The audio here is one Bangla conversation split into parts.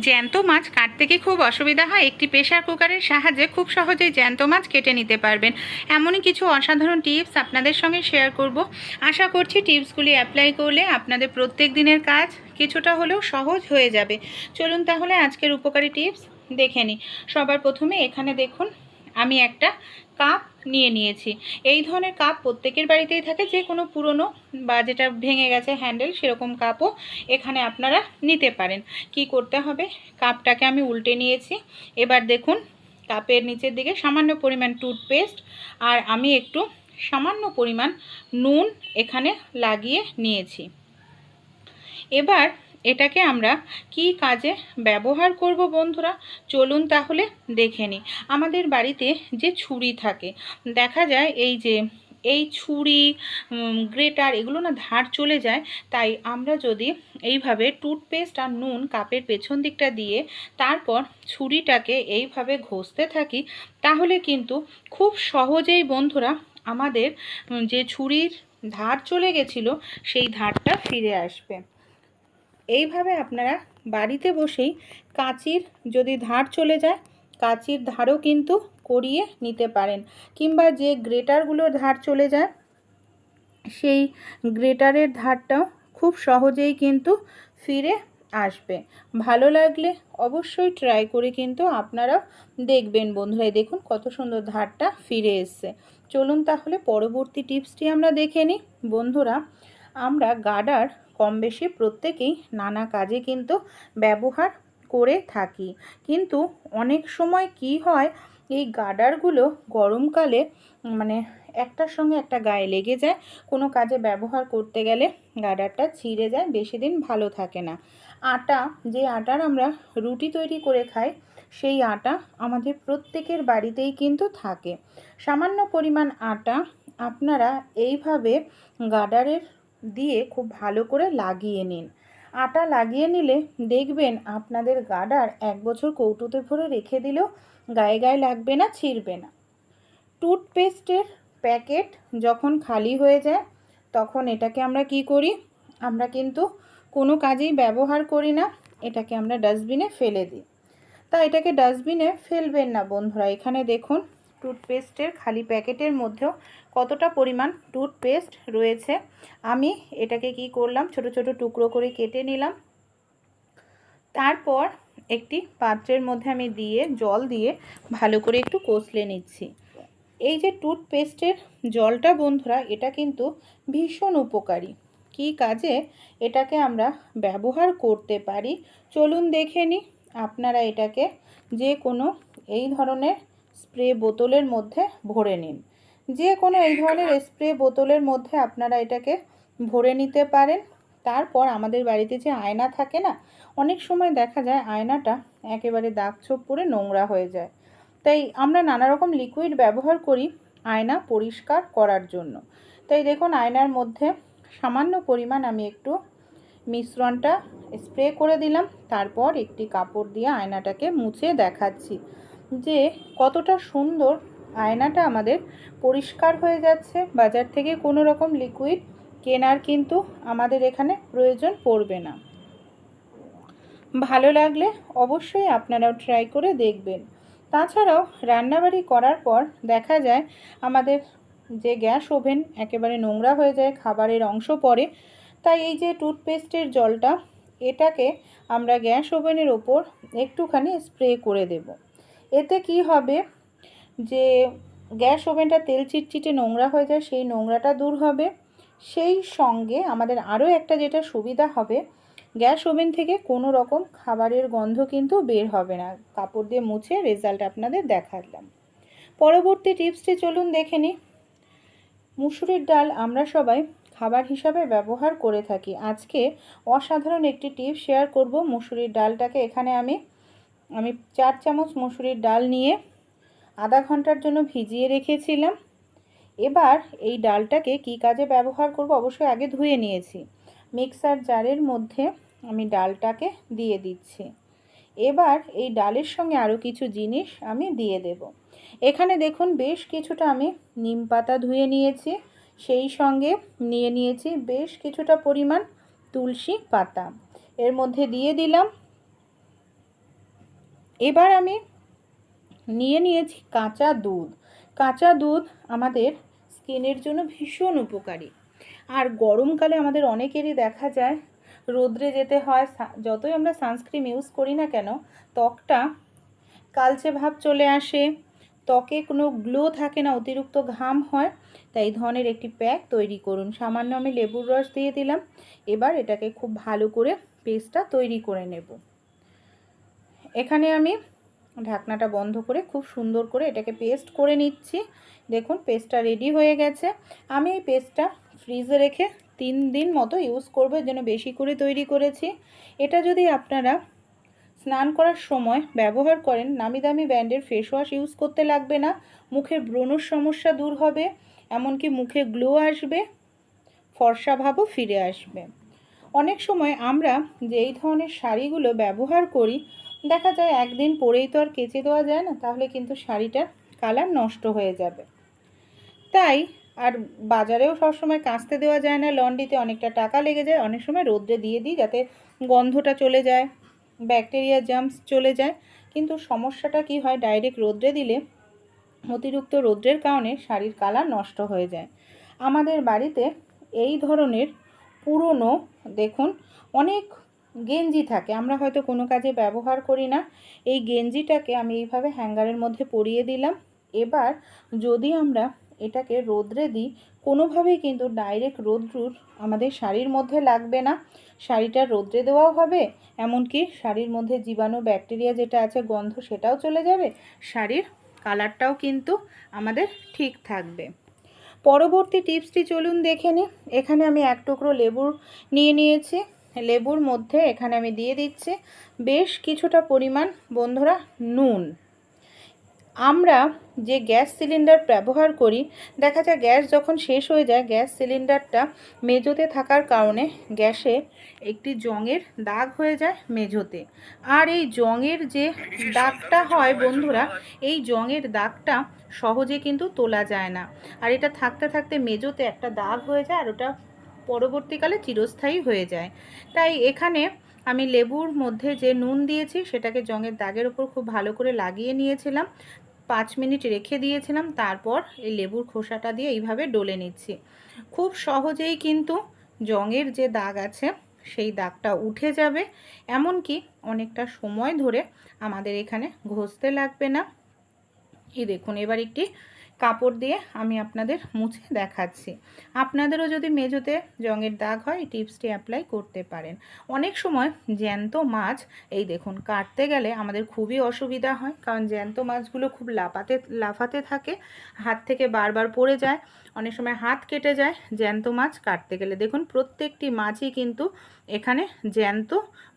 জ্যান্ত মাছ কাটতে কি খুব অসুবিধা হয়? একটি প্রেশার কুকারের সাহায্যে খুব সহজেই জ্যান্ত মাছ কেটে নিতে পারবেন। এমনই কিছু অসাধারণ টিপস আপনাদের সঙ্গে শেয়ার করব। আশা করছি টিপসগুলি অ্যাপ্লাই করলে আপনাদের প্রত্যেক দিনের কাজ কিছুটা হলেও সহজ হয়ে যাবে। চলুন তাহলে আজকের উপকারী টিপস দেখে নিই। সবার প্রথমে এখানে দেখুন আমি একটা কাপ নিয়ে নিয়েছি। এই ধরনের কাপ প্রত্যেকের বাড়িতেই থাকে, যে কোনো পুরনো বা যেটা ভেঙে গেছে হ্যান্ডেল সেরকম কাপও এখানে আপনারা নিতে পারেন। কি করতে হবে? কাপটাকে আমি উল্টে নিয়েছি। এবার দেখুন, কাপের নিচের দিকে সামান্য পরিমাণ টুথপেস্ট আর আমি একটু সামান্য পরিমাণ নুন এখানে লাগিয়ে নিয়েছি। এবার এটাকে আমরা কি কাজে ব্যবহার করব বন্ধুরা? চলুন তাহলে দেখে নিই। আমাদের বাড়িতে যে ছুরি থাকে, দেখা যায় এই যে, এই ছুরি গ্রেটার এগুলো না ধার চলে যায়, তাই আমরা যদি এইভাবে টুথপেস্ট আর নুন কাপের পেছন দিকটা দিয়ে তারপর ছুরিটাকে এইভাবে ঘষতে থাকি, তাহলে কিন্তু খুব সহজেই বন্ধুরা আমাদের যে ছুরির ধার চলে গেছিল, সেই ধারটা ফিরে আসবে। এইভাবে আপনারা বাড়িতে বসেই কাঁচির যদি ধার চলে যায়, কাঁচির ধারও কিন্তু করিয়ে নিতে পারেন। কিংবা যে গ্রেটারগুলোর ধার চলে যায়, সেই গ্রেটারের ধারটাও খুব সহজেই কিন্তু ফিরে আসবে। ভালো লাগলে অবশ্যই ট্রাই করে কিন্তু আপনারাও দেখবেন বন্ধুরা। দেখুন কত সুন্দর ধারটা ফিরে এসছে। চলুন তাহলে পরবর্তী টিপসটি আমরা দেখে নিই। বন্ধুরা আমরা গার্ডার কম বেশি প্রত্যেকেই নানা কাজে কিন্তু ব্যবহার করে থাকি। কিন্তু অনেক সময় কি হয়, এই গার্ডারগুলো গরমকালে মানে একটার সঙ্গে একটা গায়ে লেগে যায়, কোনো কাজে ব্যবহার করতে গেলে গার্ডারটা ছিঁড়ে যায়, বেশি দিন ভালো থাকে না। আটা, যে আটার আমরা রুটি তৈরি করে খাই, সেই আটা আমাদের প্রত্যেকের বাড়িতেই কিন্তু থাকে। সামান্য পরিমাণ আটা আপনারা এইভাবে গার্ডারের দিয়ে খুব ভালো করে লাগিয়ে নিন। আটা লাগিয়ে নিলে দেখবেন আপনাদের গার্ডার এক বছর কৌটোতে ভরে রেখে দিলেও গায়ে গায়ে লাগবে না, ছিঁড়বে না। টুথপেস্টের প্যাকেট যখন খালি হয়ে যায়, তখন এটাকে আমরা কি করি? আমরা কিন্তু কোনো কাজেই ব্যবহার করি না, এটাকে আমরা ডাস্টবিনে ফেলে দিই। তা এটাকে ডাস্টবিনে ফেলবেন না বন্ধুরা, এখানে দেখুন টুথপেস্টের খালি প্যাকেটের মধ্যেও কতটা পরিমাণ টুথপেস্ট রয়েছে? আমি এটাকে কি করলাম? ছোট ছোট টুকরো করে কেটে নিলাম। তারপর একটি পাত্রের মধ্যে আমি দিয়ে, জল দিয়ে ভালো করে একটু কষলে নিচ্ছি। এই যে টুথপেস্টের জলটা বন্ধুরা, এটা কিন্তু ভীষণ উপকারী। কী কাজে এটাকে আমরা ব্যবহার করতে পারি? চলুন দেখে নিই আপনারা এটাকে যে কোনো এই ধরনের স্প্রে বোতলের মধ্যে ভরে নিন। যে কোনো এই ধরনের স্প্রে বোতলের মধ্যে আপনারা এটাকে ভরে নিতে পারেন। তারপর আমাদের বাড়িতে যে আয়না থাকে না, অনেক সময় দেখা যায় আয়নাটা একেবারে দাগ ছোপ পড়ে নোংরা হয়ে যায়। তাই আমরা নানা রকম লিকুইড ব্যবহার করি আয়না পরিষ্কার করার জন্য। তাই দেখুন, আয়নার মধ্যে সামান্য পরিমাণ আমি একটু মিশ্রণটা স্প্রে করে দিলাম। তারপর একটি কাপড় দিয়ে আয়নাটাকে মুছে দেখাচ্ছি। যে কতটা সুন্দর আয়নাটা আমাদের পরিষ্কার হয়ে যাচ্ছে। বাজার থেকে কোনো রকম লিকুইড কেনার কিন্তু আমাদের এখানে প্রয়োজন পড়বে না। ভালো লাগলে অবশ্যই আপনারাও ট্রাই করে দেখবেন। তাছাড়াও রান্নাবাড়ি করার পর দেখা যায় আমাদের যে গ্যাস ওভেন একেবারে নোংরা হয়ে যায়, খাবারের অংশ পড়ে, তাই এই যে টুথপেস্টের জলটা, এটাকে আমরা গ্যাস ওভেনের ওপর একটুখানি স্প্রে করে দেব। এতে কি হবে? যে গ্যাস ওভেনটা তেল চিটচিটে নোংরা হয়ে যায়, সেই নোংরাটা দূর হবে। সেই সঙ্গে আমাদের আরও একটা যেটা সুবিধা হবে, গ্যাস ওভেন থেকে কোনো রকম খাবারের গন্ধ কিন্তু বের হবে না। কাপড় দিয়ে মুছে রেজাল্ট আপনাদের দেখালাম। পরবর্তী টিপসটি চলুন দেখে নিই। মুসুরির ডাল আমরা সবাই খাবার হিসাবে ব্যবহার করে থাকি। আজকে অসাধারণ একটি টিপস শেয়ার করব মুসুরির ডালটাকে। এখানে আমি আমি চার চামচ মুসুরির ডাল নিয়ে আধা ঘণ্টার জন্য ভিজিয়ে রেখেছিলাম। এবার এই ডালটাকে কি কাজে ব্যবহার করব অবশ্যই আগে ধুয়ে নিয়েছি। মিক্সার জারের মধ্যে আমি ডালটাকে দিয়ে দিচ্ছি। এবার এই ডালের সঙ্গে আরও কিছু জিনিস আমি দিয়ে দেব। এখানে দেখুন বেশ কিছুটা আমি নিম পাতা ধুয়ে নিয়েছি। সেই সঙ্গে নিয়ে নিয়েছি বেশ কিছুটা পরিমাণ তুলসী পাতা। এর মধ্যে দিয়ে দিলাম এবার আমি নিয়ে নিয়েছি কাঁচা দুধ। কাঁচা দুধ আমাদের স্কিনের জন্য ভীষণ উপকারী। আর গরমকালে আমাদের অনেকেরই দেখা যায়, রোদ্রে যেতে হয় যতই আমরা সানস্ক্রিন ইউজ করি না কেন, ত্বকটা কালচে ভাব চলে আসে, ত্বকে কোনো গ্লো থাকে না, অতিরিক্ত ঘাম হয়, তাই এই ধরনের একটি প্যাক তৈরি করুন। সামান্য আমি লেবুর রস দিয়ে দিলাম, এবার এটাকে খুব ভালো করে পেস্টটা তৈরি করে নেব। এখানে আমি ঢাকনাটা বন্ধ করে খুব সুন্দর করে এটাকে পেস্ট করে নিচ্ছি। দেখুন, পেস্টটা রেডি হয়ে গেছে। আমি এই পেস্টটা ফ্রিজে রেখে তিন দিন মতো ইউজ করব, এর জন্য বেশি করে তৈরি করেছি। এটা যদি আপনারা স্নান করার সময় ব্যবহার করেন, নামি দামি ব্র্যান্ডের ফেস ওয়াশ ইউজ করতে লাগবে না। মুখের ব্রণর সমস্যা দূর হবে, এমনকি মুখে গ্লো আসবে, ফর্সা ভাবও ফিরে আসবে। অনেক সময় আমরা যেই ধরনের শাড়িগুলো ব্যবহার করি দেখা যায় একদিন পরেই তো আর কেচে দেওয়া যায় না, তাহলে কিন্তু শাড়িটার কালার নষ্ট হয়ে যাবে। তাই আর বাজারেও সবসময় কাচতে দেওয়া যায় না লন্ড্রিতে অনেকটা টাকা লেগে যায়, অনেক সময় রোদ্রে দিয়ে দিই যাতে গন্ধটা চলে যায়, ব্যাকটেরিয়া জাম্পস চলে যায়। কিন্তু সমস্যাটা কি হয়, ডাইরেক্ট রোদ্রে দিলে অতিরিক্ত রোদ্রের কারণে শাড়ির কালার নষ্ট হয়ে যায়। আমাদের বাড়িতে এই ধরনের পুরনো, দেখুন, অনেক গেঞ্জি থাকে। আমরা হয়তো কোনো কাজে ব্যবহার করি না। এই গেঞ্জিটাকে আমি এইভাবে হ্যাঙ্গারের মধ্যে পরিয়ে দিলাম। এবার যদি আমরা এটাকে রোদ্রে দিই, কোনোভাবেই কিন্তু ডাইরেক্ট রোদ্রুর আমাদের শাড়ির মধ্যে লাগবে না। শাড়িটা রোদ্রে দেওয়াও হবে, এমনকি শাড়ির মধ্যে জীবাণু, ব্যাকটেরিয়া যেটা আছে, গন্ধ সেটাও চলে যাবে। শাড়ির কালারটাও কিন্তু আমাদের ঠিক থাকবে। পরবর্তী টিপসটি চলুন দেখে নিই। এখানে আমি এক টুকরো লেবুর নিয়ে নিয়েছি। লেবুর মধ্যে এখানে আমি দিয়ে দিচ্ছি বেশ কিছুটা পরিমাণ বন্ধুরা নুন। আমরা যে গ্যাস সিলিন্ডার ব্যবহার করি, দেখা যায় গ্যাস যখন শেষ হয়ে যায়, গ্যাস সিলিন্ডারটা মেজোতে থাকার কারণে গ্যাসে একটি জঙের দাগ হয়ে যায় মেঝোতে। আর এই জংয়ের যে দাগটা হয় বন্ধুরা, এই জঙের দাগটা সহজে কিন্তু তোলা যায় না। আর এটা থাকতে থাকতে মেজোতে একটা দাগ হয়ে যায় আর ওটা পরবর্তীকালে চিরস্থায়ী হয়ে যায়। তাই এখানে আমি লেবুর মধ্যে যে নুন দিয়েছি, সেটাকে জংয়ের দাগের ওপর খুব ভালো করে লাগিয়ে নিয়েছিলাম। পাঁচ মিনিট রেখে দিয়েছিলাম, তারপর এই লেবুর খোসাটা দিয়ে এইভাবে ডলে নিচ্ছি। খুব সহজেই কিন্তু জঙের যে দাগ আছে, সেই দাগটা উঠে যাবে। এমনকি অনেকটা সময় ধরে আমাদের এখানে ঘষতে লাগবে না। এই দেখুন, এবার একটি কাপড় দিয়ে আমি আপনাদের মুছে দেখাচ্ছি। আপনাদেরও যদি মেজোতে জঙের দাগ হয়, এই টিপসটি অ্যাপ্লাই করতে পারেন। অনেক সময় জ্যান্ত মাছ, এই দেখুন, কাটতে গেলে আমাদের খুবই অসুবিধা হয়, কারণ জ্যান্ত মাছগুলো খুব লাফাতে লাফাতে থাকে, হাত থেকে বারবার পড়ে যায়, অনেক সময় হাত কেটে যায় জ্যান্ত মাছ কাটতে গেলে। দেখুন, প্রত্যেকটি মাছই কিন্তু এখানে জ্যান্ত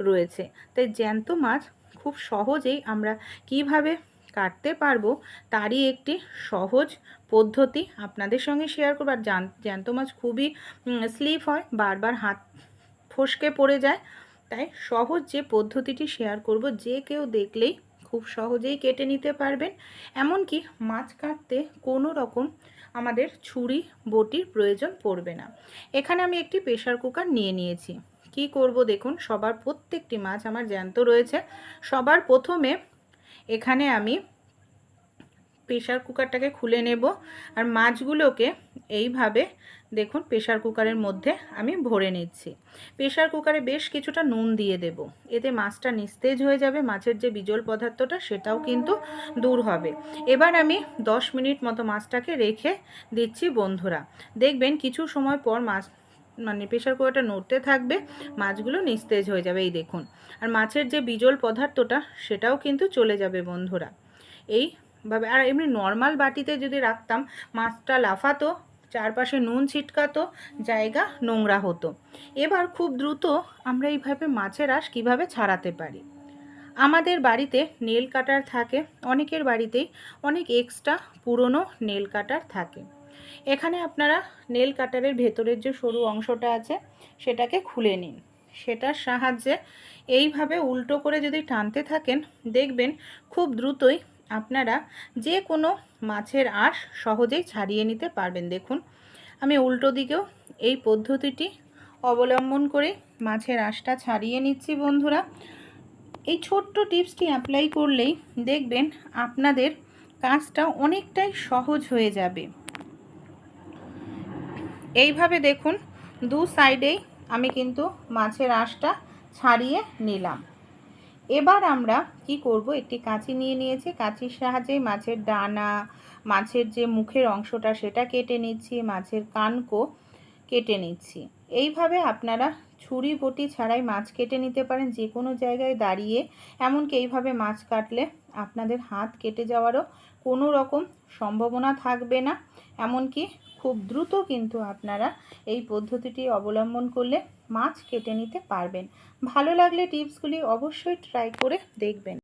রয়েছে। তাই জ্যান্ত মাছ খুব সহজেই আমরা কীভাবে কাটতে পারব, তারই একটি সহজ পদ্ধতি আপনাদের সঙ্গে শেয়ার করব। আর জ্যান্ত মাছ খুবই স্লিপ হয়, বারবার হাত ফসকে পড়ে যায়, তাই সহজ যে পদ্ধতিটি শেয়ার করব, যে কেউ দেখলেই খুব সহজেই কেটে নিতে পারবেন। এমনকি মাছ কাটতে কোনো রকম আমাদের ছুরি, বটির প্রয়োজন পড়বে না। এখানে আমি একটি প্রেশার কুকার নিয়ে নিয়েছি। কি করব দেখুন, সবার প্রত্যেকটি মাছ আমার জ্যান্ত রয়েছে। সবার প্রথমে এখানে আমি প্রেশার কুকারটাকে খুলে নেব। আর মাছগুলোকে এইভাবে দেখুন প্রেশার কুকারের মধ্যে আমি ভরে নিচ্ছি। প্রেশার কুকারে বেশ কিছুটা নুন দিয়ে দেব। এতে মাছটা নিস্তেজ হয়ে যাবে, মাছের যে বিজল পদার্থটা সেটাও কিন্তু দূর হবে। এবার আমি 10 মিনিট মতো মাছটাকে রেখে দিচ্ছি বন্ধুরা। দেখবেন কিছু সময় পর মাছ মানে প্রেশার কুকারটা নড়তে থাকবে, মাছগুলো নিস্তেজ হয়ে যাবে, এই দেখুন। আর মাছের যে বিজল পদার্থটা, সেটাও কিন্তু চলে যাবে বন্ধুরা। এইভাবে আর এমনি নর্মাল বাটিতে যদি রাখতাম, মাছটা লাফাতো, চারপাশে নুন ছিটকাতো, জায়গা নোংরা হতো। এবার খুব দ্রুত আমরা এইভাবে মাছের আঁশ কীভাবে ছাড়াতে পারি? আমাদের বাড়িতে নেল কাটার থাকে, অনেকের বাড়িতেই অনেক এক্সট্রা পুরনো নেল কাটার থাকে। এখানে আপনারা নেল কাটারের ভেতরের যে সরু অংশটা আছে, সেটাকে খুলে নিন। সেটার সাহায্যে এইভাবে উল্টো করে যদি টানতে থাকেন, দেখবেন খুব দ্রুতই আপনারা যে কোনো মাছের আঁশ সহজেই ছাড়িয়ে নিতে পারবেন। দেখুন, আমি উল্টো দিকেও এই পদ্ধতিটি অবলম্বন করে মাছের আঁশটা ছাড়িয়ে নিচ্ছি বন্ধুরা। এই ছোট্ট টিপসটি অ্যাপ্লাই করলেই দেখবেন আপনাদের কাজটা অনেকটাই সহজ হয়ে যাবে। এইভাবে দেখুন, দু সাইডেই আমি কিন্তু মাছের আঁশটা ছাড়িয়ে নিলাম। এবার আমরা কি করব? একটি কাঁচি নিয়ে নিয়েছি। কাঁচির সাহায্যে মাছের ডানা, মাছের যে মুখের অংশটা সেটা কেটে নিচ্ছি, মাছের কানকো কেটে নিচ্ছি। এইভাবে আপনারা ছুরি বটি ছাড়াই মাছ কেটে নিতে পারেন, যে কোনো জায়গায় দাঁড়িয়ে। এমনকি এইভাবে মাছ কাটলে আপনাদের হাত কেটে যাওয়ারও কোনো রকম সম্ভাবনা থাকবে না। এমনকি খুব দ্রুত কিন্তু আপনারা এই পদ্ধতিটি অবলম্বন করলে মাছ কেটে নিতে পারবেন। ভালো লাগলে টিপসগুলি অবশ্যই ট্রাই করে দেখবেন।